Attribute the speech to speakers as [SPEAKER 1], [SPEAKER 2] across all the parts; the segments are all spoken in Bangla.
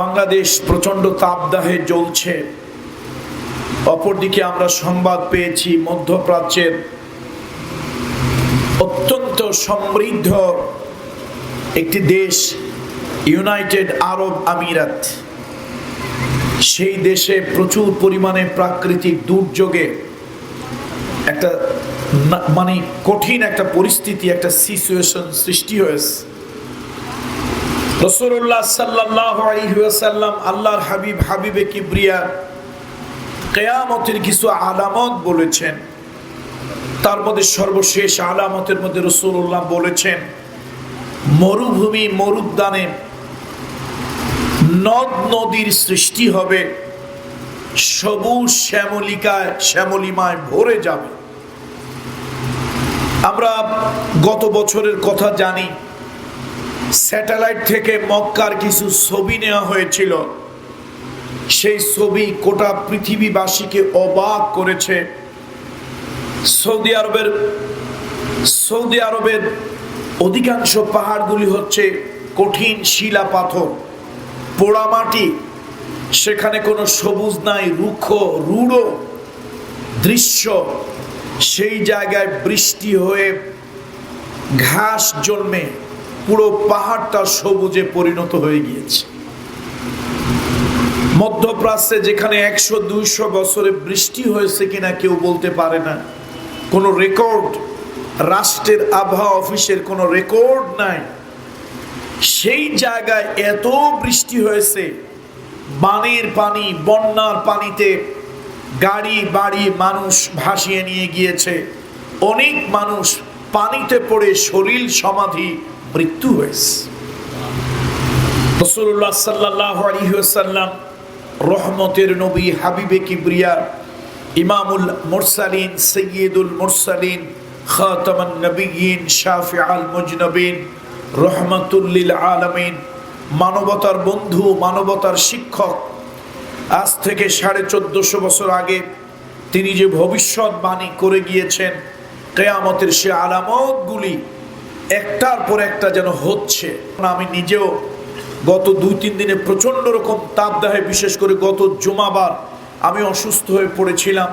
[SPEAKER 1] বাংলাদেশ প্রচণ্ড তাপদাহে জ্বলছে। অপরদিকে আমরা সংবাদ পেয়েছি, মধ্যপ্রাচ্যের অত্যন্ত সমৃদ্ধ একটি দেশ, ইউনাইটেড আরব আমিরাত। সেই দেশে প্রচুর পরিমাণে প্রাকৃতিক দুর্যোগে একটা মানে কঠিন একটা পরিস্থিতি, একটা সিচুয়েশন সৃষ্টি হয়েছে। রসুল্লাহ সাল্লাহ আলহিহাসাল্লাম আল্লাহর হাবিব হাবিবে কিবরিয়া কেয়ামতের কিছু আলামত বলেছেন। তার মধ্যে সর্বশেষ আলামতের মধ্যে রসুল্লাহ বলেছেন, মরুভূমি মরুদ্যানে নদ নদীর সৃষ্টি হবে, সবুজ শ্যামলিকায় শ্যামলিমায় ভরে যাবে। আমরা গত বছরের কথা জানি স্যাটেলাইট থেকে মক্কার কিছু ছবি নেওয়া হয়েছিল। সেই ছবি গোটা পৃথিবীবাসীকে অবাক করেছে। সৌদি আরবের সৌদি আরবের অধিকাংশ পাহাড়গুলি হচ্ছে কঠিন শিলা পাথর পোড়ামাটি সেখানে কোনো সবুজ নাই, রুক্ষ, রূঢ় দৃশ্য। সেই জায়গায় বৃষ্টি হয়ে ঘাস জন্মে। পুরো পাহাড়টা সবুজে পরিণত হয়ে গিয়েছে। মধ্যপ্রাচ্যে যেখানে একশো, দুইশো বছরে বৃষ্টি হয়েছে কিনা কেউ বলতে পারে না। কোনো রেকর্ড, রাষ্ট্রের আবহাওয়া অফিসের কোনো রেকর্ড নাই। সেই জায়গায় এত বৃষ্টি হয়েছে, বানের পানি, বন্যার পানিতে গাড়ি, বাড়ি, মানুষ ভাসিয়ে নিয়ে গিয়েছে। অনেক মানুষ পানিতে পড়ে শরীর সমাধি মৃত্যু হয়েছে রসুল্লাহ সাল্লাহ আলহিহাসাল্লাম রহমতের নবী হাবিবে কিবরিয়া, ইমামুল মুরসালিন সৈয়দুল মুরসালিন, খাতামান নবীন শাফি আল মুজনবিন রহমতুল্লিল আলমিন। মানবতার বন্ধু, মানবতার শিক্ষক। আজ থেকে সাড়ে চোদ্দশো বছর আগে তিনি যে ভবিষ্যৎবাণী করে গিয়েছেন, কেয়ামতের সে আলামতগুলি একটার পর একটা যেন হচ্ছে। আমি নিজেও গত দুই, তিন দিনে প্রচণ্ড রকম তাপদাহে, বিশেষ করে গত জুমাবার, আমি অসুস্থ হয়ে পড়েছিলাম।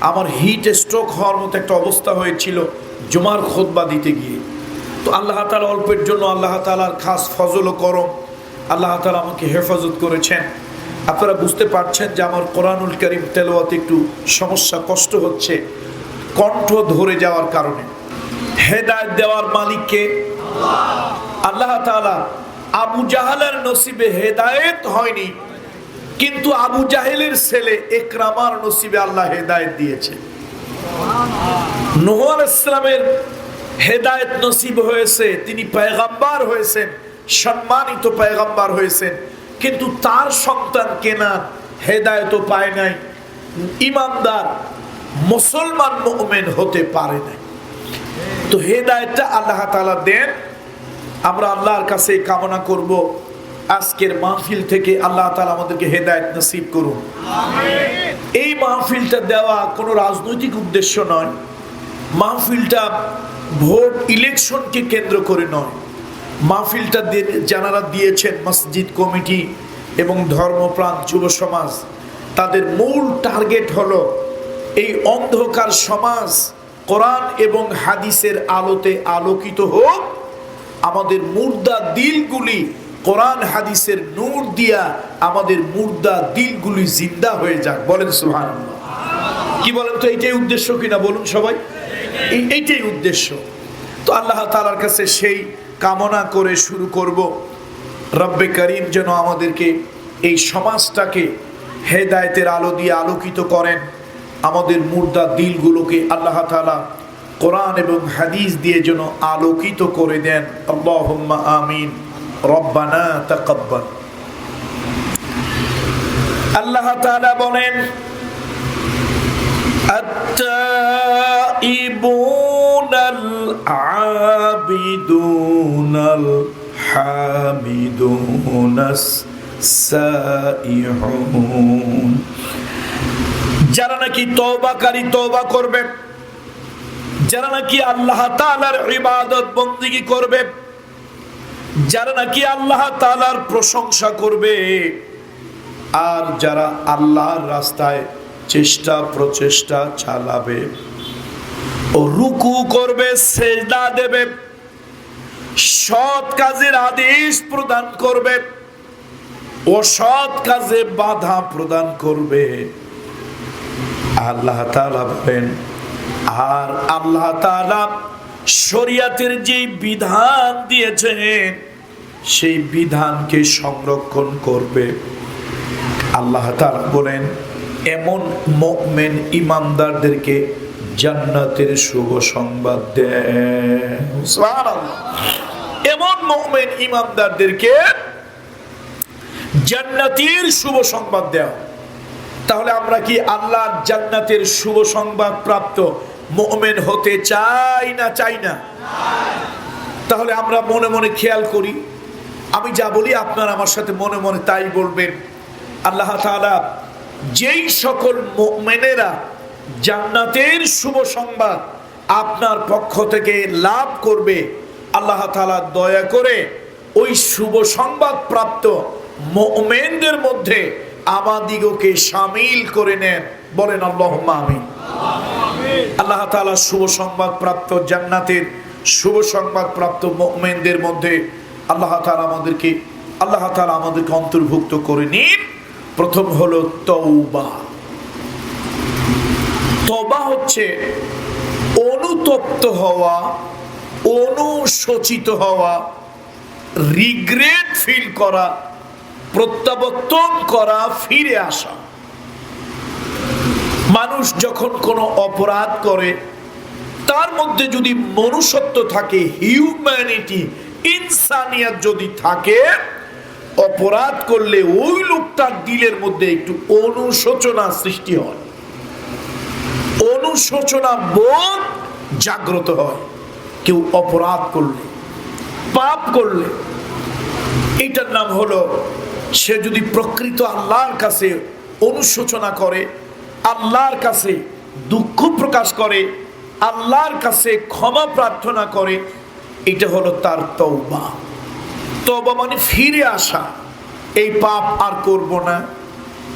[SPEAKER 1] আমার হিট স্ট্রোক হওয়ার মতো একটা অবস্থা হয়েছিল জুমার খোদবা দিতে গিয়ে। তো আল্লাহ তালা অল্পের জন্য আল্লাহ তালার খাস ফজল ও করম আল্লাহ তালা আমাকে হেফাজত করেছেন। আপনারা বুঝতে পারছেন যে আমার কোরআনুল করিম তেলোয়াতে একটু সমস্যা, কষ্ট হচ্ছে, কণ্ঠ ধরে যাওয়ার কারণে। হেদায়ত দেওয়ার মালিককে আল্লাহ তাআলা আবু জাহালের নসিবে হেদায়েত হয়নি, কিন্তু আবু জাহেলের ছেলে একরামার নসিবে আল্লাহ হেদায়েত দিয়েছে। নোহ আলাইহিস ইসলামের হেদায়েত নসিব হয়েছে, তিনি পয়গাম্বার হয়েছেন, সম্মানিত পয়গাম্বার হয়েছেন, কিন্তু তার সন্তান কেনা হেদায়ত পায় নাই। ইমানদার, মুসলমান মুমিন হতে পারে নাই। তো হেদায়তটা আল্লাহ তালা দেন। আমরা আল্লাহর কাছে কামনা করব আজকের মাহফিল থেকে আল্লাহ তালা আমাদেরকে হেদায়েত নসিব করুন। এই মাহফিলটা দেওয়া কোনো রাজনৈতিক উদ্দেশ্য নয় মাহফিলটা ভোট ইলেকশনকে কেন্দ্র করে নয়। মাহফিলটা যারা দিয়েছেন মসজিদ কমিটি এবং ধর্মপ্রাণ যুব সমাজ। তাদের মূল টার্গেট হলো এই অন্ধকার সমাজ কোরআন এবং হাদিসের আলোতে আলোকিত হোক, আমাদের মুর্দা দিলগুলি কোরআন, হাদিসের নূর দিয়া আমাদের মুর্দা দিলগুলি জিন্দা হয়ে যাক। বলেন সুহান কি বলেন তো, এইটাই উদ্দেশ্য কিনা বলুন সবাই? এইটাই উদ্দেশ্য। তো আল্লাহ তালার কাছে সেই কামনা করে শুরু করব। রব্বে করিম যেন আমাদেরকে এই সমাজটাকে হেদায়েতের আলো দিয়ে আলোকিত করেন। আমাদের মুর্দা দিলগুলোকে আল্লাহ তালা কোরআন এবং হাদিস দিয়ে যেন আলোকিত করে দেন আল্লাহুম্মা আমিন রব্বানা তাকাব্বাল আল্লাহ তাআলা বলেন التائبون العابدون الحامدون السائحون যারা নাকি তওবাকারী তওবা করবে, যারা নাকি আল্লাহ তালার ইবাদত বন্দিগি করবে, যারা নাকি আল্লাহ তালার প্রশংসা করবে, আর যারা আল্লাহর রাস্তায় চেষ্টা প্রচেষ্টা চালাবে ও রুকু করবে, সেজদা দেবে, সৎ কাজের আদেশ প্রদান করবে ও সৎ কাজে বাধা প্রদান করবে। আল্লাহ বলেন, আর আল্লাহ শরিয়াতের যে বিধান দিয়েছেন, সেই বিধানকে সংরক্ষণ করবে। আল্লাহ বলেন, এমন মুমিন ইমানদারদেরকে জান্নাতের শুভ সংবাদ সুবহানাল্লাহ। এমন মুমিন ইমানদারদেরকে জান্নাতের শুভ সংবাদ দেওয়া। তাহলে আমরা কি আল্লাহ জান্নাতের শুভ সংবাদ প্রাপ্ত মোমেন হতে চাই না চাই না? তাহলে আমরা মনে মনে খেয়াল করি, আমি যা বলি আপনার আমার সাথে মনে মনে তাই বলবেন। আল্লাহ যেই সকল মোমেনেরা জান্নাতের শুভ সংবাদ আপনার পক্ষ থেকে লাভ করবে, আল্লাহ তাআলা দয়া করে ওই শুভ সংবাদ প্রাপ্ত মোমেনদের মধ্যে আমাদিগকে সামিল করে নেন। বলেন আল্লাহ আমিন। আল্লাহ তাআলা শুভ সংবাদ প্রাপ্ত জান্নাতের, শুভ সংবাদ প্রাপ্ত মুমিনদের মধ্যে আল্লাহ তাআলা আমাদেরকে, আল্লাহ তাআলা আমাদেরকে অন্তর্ভুক্ত করে নিন। প্রথম হলো তওবা। তবা হচ্ছে অনুতপ্ত হওয়া, অনুশোচিত হওয়া রিগ্রেট ফিল করা প্রত্যাবর্তন করা, ফিরে আসা। মানুষ যখন কোনো অপরাধ করে, তার মধ্যে যদি মনুষ্যত্ব থাকে হিউম্যানিটি ইনসানিয়াত যদি থাকে, অপরাধ করলে ওই লোকটার দিলের মধ্যে একটু অনুশোচনা সৃষ্টি হয়। অনুশোচনা বোধ জাগ্রত হয়। কেউ অপরাধ করলে, পাপ করলে, এটার নাম হলো সে যদি প্রকৃত আল্লাহর কাছে অনুশোচনা করে, আল্লাহর কাছে দুঃখ প্রকাশ করে, আল্লাহর কাছে ক্ষমা প্রার্থনা করে, এটা হলো তার তওবা। তবা মানে ফিরে আসা। এই পাপ আর করব না,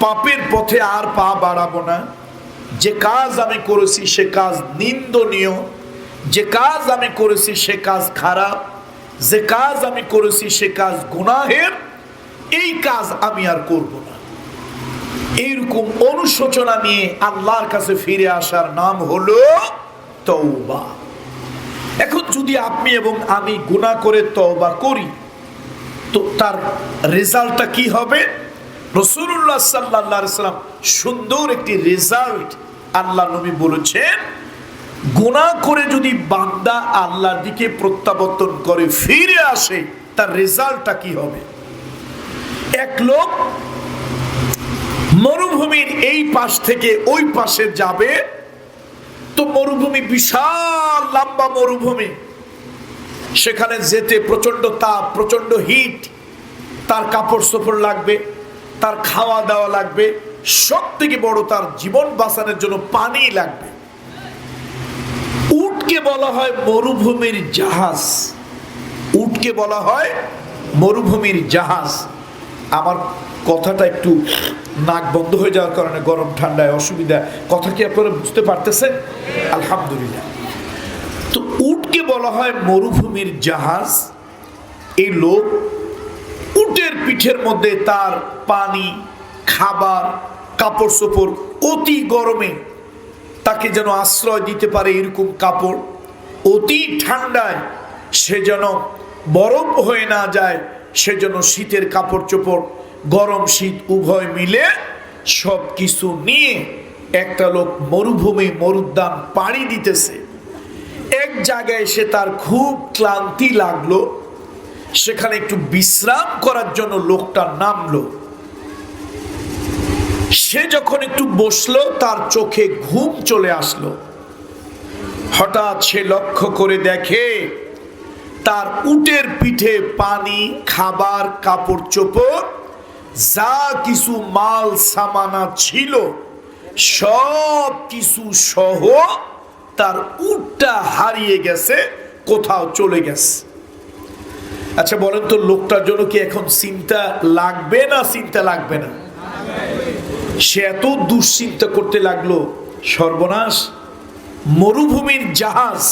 [SPEAKER 1] পাপের পথে আর পা বাড়াবো না। যে কাজ আমি করেছি সে কাজ নিন্দনীয়, যে কাজ আমি করেছি সে কাজ খারাপ, যে কাজ আমি করেছি সে কাজ গুনাহের। এই কাজ আমি আর করব না। এইরকম অনুশোচনা নিয়ে আল্লাহর কাছে ফিরে আসার নাম হলো তওবা। এখন যদি আপনি এবং আমি গুনাহ করে তওবা করি, তো তার রেজাল্টটা কি হবে? রসুল্লাহ সাল্লাহ সাল্লাম সুন্দর একটি রেজাল্ট আল্লাহ নবী বলেছেন, গুনাহ করে যদি বান্দা আল্লাহর দিকে প্রত্যাবর্তন করে ফিরে আসে, তার রেজাল্টটা কি হবে? এক লোক মরুভূমির এই পাশ থেকে ওই পাশে যাবে। তো মরুভূমি বিশাল লম্বা মরুভূমি। সেখানে যেতে প্রচণ্ড তাপ প্রচণ্ড হিট তার কাপড় চোপড় লাগবে, তার খাওয়া দাওয়া লাগবে সব থেকে বড় তার জীবন বাঁচানোর জন্য পানি লাগবে। উটকে বলা হয় মরুভূমির জাহাজ। উটকে বলা হয় মরুভূমির জাহাজ। আমার কথাটা একটু নাক বন্ধ হয়ে যাওয়ার কারণে গরম, ঠান্ডায় অসুবিধা। কথা কি আপনারা বুঝতে পারতেছেন? আলহামদুলিল্লাহ। তো উটকে বলা হয় মরুভূমির জাহাজ। এই লোক উটের পিঠের মধ্যে তার পানি, খাবার কাপড় চোপড় অতি গরমে তাকে যেন আশ্রয় দিতে পারে এরকম কাপড়। অতি ঠান্ডায় সে যেন বরফ হয়ে না যায় সেজন্য শীতের কাপড় চোপড়, গরম শীত উভয় মিলে সব কিছু নিয়ে একটা লোক মরুভূমি মরুদ্যান পাড়ি দিতেছে। এক জায়গায় সে তার খুব ক্লান্তি লাগল। সেখানে একটু বিশ্রাম করার জন্য লোকটা নামলো। সে যখন একটু বসল, তার চোখে ঘুম চলে আসলো। হঠাৎ সে লক্ষ্য করে দেখে তার উটের পিঠে পানি, খাবার, কাপড়, চোপড়, যা কিছু মাল, সামানা ছিল, সব কিছু সহ তার উটটা হারিয়ে গেছে, কোথাও চলে গেছে। আচ্ছা বলেন তো, লোকটার জন্য কি এখন চিন্তা লাগবে না, চিন্তা লাগবে না? সে এত দুশ্চিন্তা করতে লাগল, সর্বনাশ, মরুভূমির জাহাজ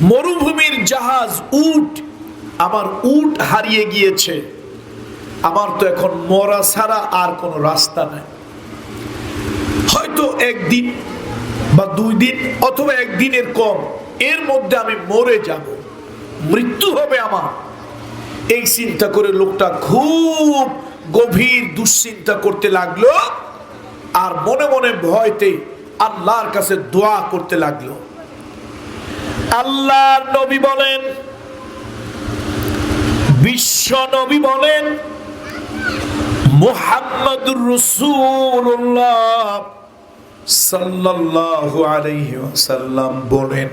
[SPEAKER 1] মরুভূমির জাহাজ উট আমার উট হারিয়ে গিয়েছে। আমার তো এখন মরা ছাড়া আর কোনো রাস্তা নাই। হয়তো একদিন বা দুই দিন অথবা একদিনের কম, এর মধ্যে আমি মরে যাব। মৃত্যু হবে আমার। এই চিন্তা করে লোকটা খুব গভীর দুশ্চিন্তা করতে লাগল আর মনে মনে ভয়তে আল্লাহর কাছে দোয়া করতে লাগল। আল্লাহর নবী বলেন, বিশ্ব নবী বলেন, মুহাম্মদুর রসুল্লাহ সাল্লাল্লাহু আলাইহি ওয়াসাল্লাম বলেন,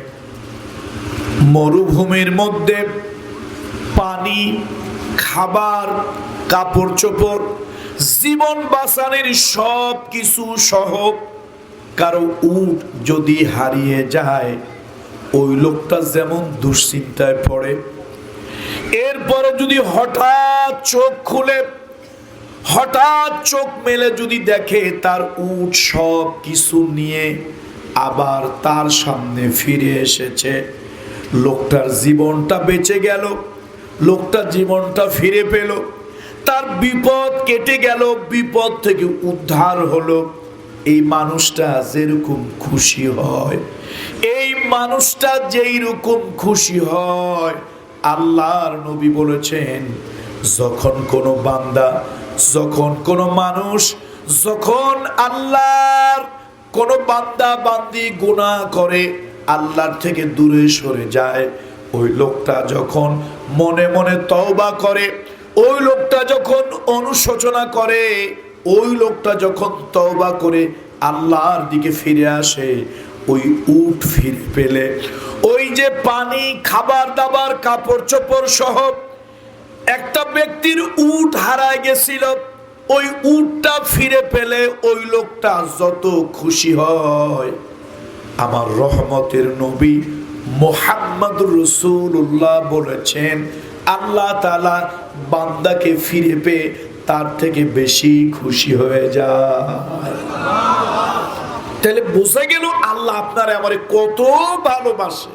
[SPEAKER 1] মরুভূমির মধ্যে পানি, খাবার কাপড় চোপড় জীবন বাঁচানোর সব কিছু সহ কারও উট যদি হারিয়ে যায় ওই লোকটা যেমন দুশ্চিন্তায় পড়ে, এরপরে যদি হঠাৎ চোখ খুলে, হঠাৎ চোখ মেলে যদি দেখে তার উট সব কিছু নিয়ে আবার তার সামনে ফিরে এসেছে, লোকটার জীবনটা বেঁচে গেল লোকটার জীবনটা ফিরে পেল, তার বিপদ কেটে গেল, বিপদ থেকে উদ্ধার হলো। এই মানুষটা যেরকম খুশি হয়, এই মানুষটা যেই রকম খুশি হয়, আল্লাহর নবী বলেছেন, যখন কোনো বান্দা, যখন কোনো মানুষ, যখন আল্লাহর কোনো বান্দা বান্দি গুনাহ করে, আল্লাহর থেকে দূরে সরে যায়, ওই লোকটা যখন মনে মনে তওবা করে, ওই লোকটা যখন অনুশোচনা করে ওই লোকটা যখন তওবা করে আল্লাহর দিকে ফিরে আসে, ওই উট ফিরে পেলে। ওই যে পানি, খাবার দাবার, কাপড় চোপড় সহ একটা ব্যক্তির উট হারায় গেছিল, ওই উটটা ফিরে পেলে ওই লোকটা যত খুশি হয়। আমার রহমতের নবী মোহাম্মদ রসুল্লাহ বলেছেন, আল্লাহ তালা বান্দাকে ফিরে পেয়ে তার থেকে বেশি খুশি হয়ে যায়। তাহলে বোঝা গেল আল্লাহ আপনার আমার কত ভালোবাসে।